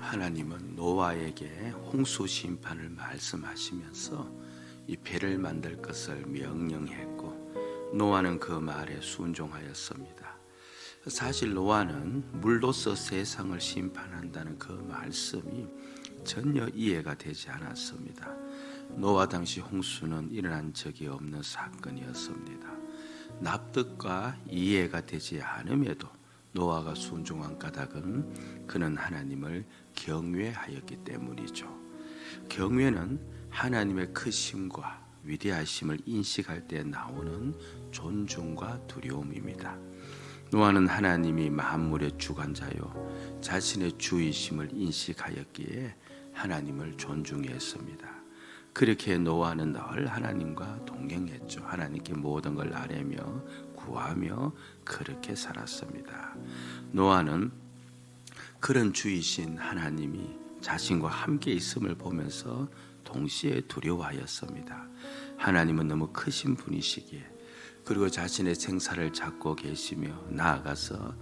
하나님은 노아에게 홍수 심판을 말씀하시면서 이 배를 만들 것을 명령했고 노아는 그 말에 순종하였습니다. 사실 노아는 물로서 세상을 심판한다는 그 말씀이 전혀 이해가 되지 않았습니다. 노아 당시 홍수는 일어난 적이 없는 사건이었습니다. 납득과 이해가 되지 않음에도 노아가 순종한 까닭은 그는 하나님을 경외하였기 때문이죠. 경외는 하나님의 크심과 위대하심을 인식할 때 나오는 존중과 두려움입니다. 노아는 하나님이 만물의 주관자요 자신의 주이심을 인식하였기에 하나님을 존중했습니다. 그렇게 노아는 늘 하나님과 동행했죠. 하나님께 모든 걸 아뢰며 구하며 그렇게 살았습니다. 노아는 그런 주이신 하나님이 자신과 함께 있음을 보면서 동시에 두려워하였습니다. 하나님은 너무 크신 분이시기에 그리고 자신의 생사를 잡고 계시며 나아가서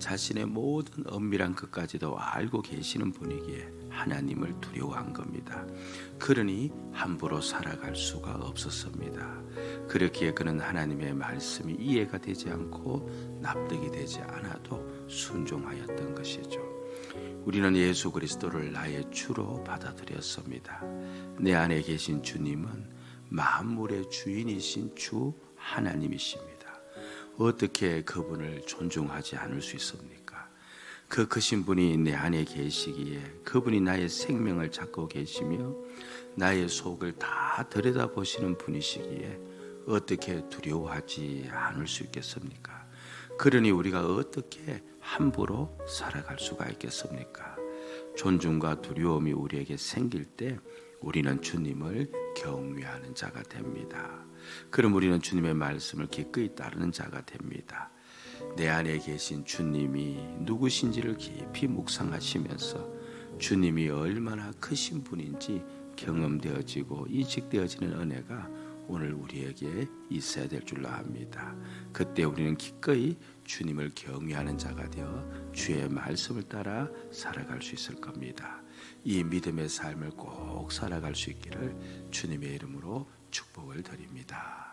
자신의 모든 엄밀한 것까지도 알고 계시는 분이기에 하나님을 두려워한 겁니다. 그러니 함부로 살아갈 수가 없었습니다. 그렇기에 그는 하나님의 말씀이 이해가 되지 않고 납득이 되지 않아도 순종하였던 것이죠. 우리는 예수 그리스도를 나의 주로 받아들였습니다. 내 안에 계신 주님은 만물의 주인이신 주 하나님이십니다. 어떻게 그분을 존중하지 않을 수 있습니까? 그 크신 분이 내 안에 계시기에 그분이 나의 생명을 잡고 계시며 나의 속을 다 들여다보시는 분이시기에 어떻게 두려워하지 않을 수 있겠습니까? 그러니 우리가 어떻게 함부로 살아갈 수가 있겠습니까? 존중과 두려움이 우리에게 생길 때 우리는 주님을 경외하는 자가 됩니다. 그럼 우리는 주님의 말씀을 기꺼이 따르는 자가 됩니다. 내 안에 계신 주님이 누구신지를 깊이 묵상하시면서 주님이 얼마나 크신 분인지 경험되어지고 인식되어지는 은혜가 오늘 우리에게 있어야 될 줄로 압니다. 그때 우리는 기꺼이 주님을 경외하는 자가 되어 주의 말씀을 따라 살아갈 수 있을 겁니다. 이 믿음의 삶을 꼭 살아갈 수 있기를 주님의 이름으로 축복을 드립니다.